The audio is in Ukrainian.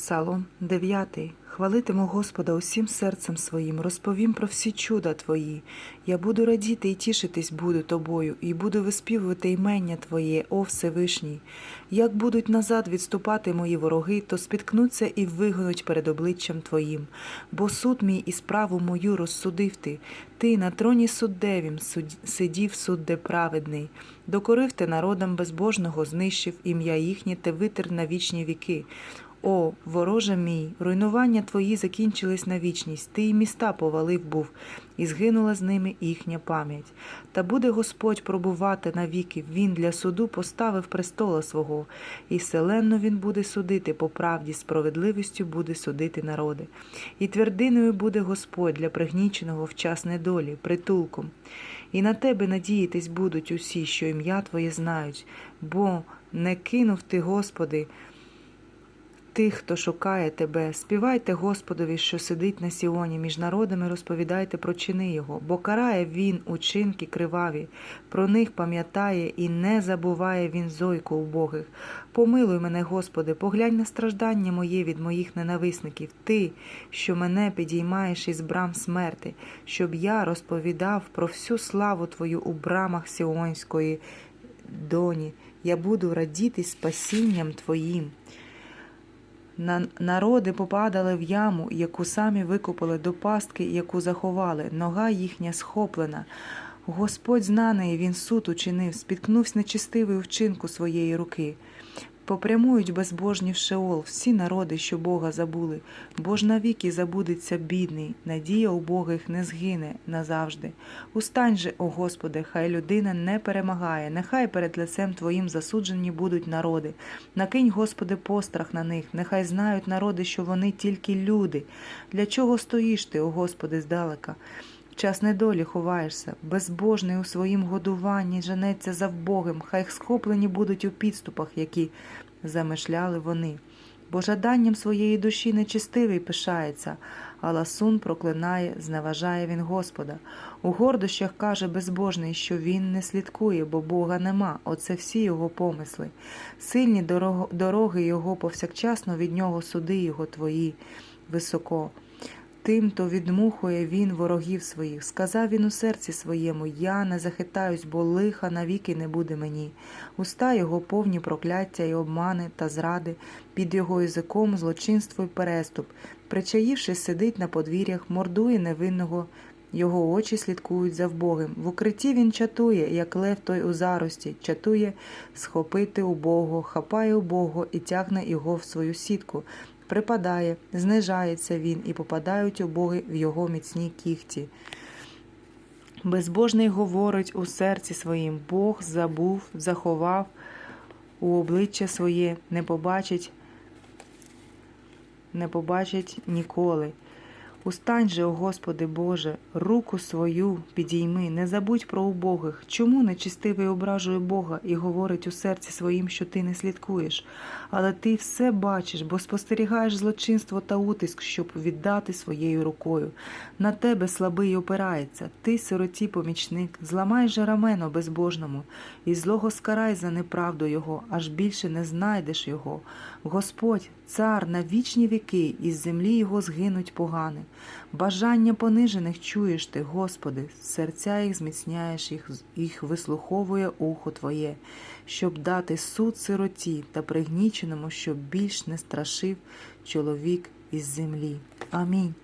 Псалом 9. Хвалитиму Господа усім серцем своїм, розповім про всі чуда Твої. Я буду радіти і тішитись буду тобою, і буду виспівувати імення Твоє, о Всевишній. Як будуть назад відступати мої вороги, то спіткнуться і вигонуть перед обличчям Твоїм. Бо суд мій і справу мою розсудив ти. Ти на троні суддевім суд- сидів судде праведний. Докорив ти народам безбожного, знищив ім'я їхнє, те витер на вічні віки. О, вороже мій, руйнування твої закінчились на вічність, ти і міста повалив був, і згинула з ними їхня пам'ять. Та буде Господь пробувати навіки, Він для суду поставив престола свого, і вселенно Він буде судити по правді, справедливістю буде судити народи. І твердиною буде Господь для пригніченого в час недолі, притулком. І на тебе надіятись будуть усі, що ім'я Твоє знають, бо не кинув ти, Господи, тих, хто шукає тебе, співайте Господові, що сидить на Сіоні, між народами розповідайте про чини Його, бо карає Він учинки криваві, про них пам'ятає і не забуває Він зойку убогих. Помилуй мене, Господи, поглянь на страждання моє від моїх ненависників, Ти, що мене підіймаєш із брам смерти, щоб я розповідав про всю славу Твою у брамах Сіонської доні. Я буду радіти спасінням Твоїм. На- Народи попадали в яму, яку самі викопали до пастки, яку заховали. Нога їхня схоплена. Господь знаний, він суд учинив, спіткнувся нечистивий у вчинку своєї руки. Попрямують безбожні в Шеол всі народи, що Бога забули, бо ж навіки забудеться бідний, надія убогих не згине назавжди. Устань же, о Господи, хай людина не перемагає, нехай перед лицем Твоїм засуджені будуть народи. Накинь, Господи, пострах на них, нехай знають народи, що вони тільки люди. Для чого стоїш ти, о Господи, здалека? Час недолі ховаєшся, безбожний у своїм годуванні женеться за вбогим, хай схоплені будуть у підступах, які замишляли вони. Бо жаданням своєї душі нечистивий пишається, а ласун проклинає, зневажає він Господа. У гордощах каже безбожний, що він не слідкує, бо Бога нема, оце всі його помисли. Сильні дороги його повсякчасно від нього суди його твої високо. Тим, то відмухує він ворогів своїх. Сказав він у серці своєму: Я не захитаюсь, бо лиха навіки не буде мені. Уста його повні прокляття і обмани та зради, під його язиком злочинство й переступ. Причаївшись, сидить на подвір'ях, мордує невинного. Його очі слідкують за вбогим. В укритті він чатує, як лев той у зарості, чатує схопити убого, хапає убого і тягне його в свою сітку припадає, знижається він, і попадають убоги в його міцні кіхті. Безбожний говорить у серці своїм Бог забув, заховав у обличчя своє, не побачить, не побачить ніколи. Устань же, о Господи Боже, руку свою підійми, не забудь про убогих. Чому нечистивий ображує Бога і говорить у серці своїм, що ти не слідкуєш? Але ти все бачиш, бо спостерігаєш злочинство та утиск, щоб віддати своєю рукою. На тебе слабий опирається, ти, сироті помічник, зламай же рамено безбожному, і злого скарай за неправду його, аж більше не знайдеш його. Господь, цар на вічні віки, із землі його згинуть погани. Бажання понижених чуєш ти, Господи, серця їх зміцняєш, їх, їх вислуховує ухо Твоє, щоб дати суд сироті та пригніченому, щоб більш не страшив чоловік із землі. Амінь.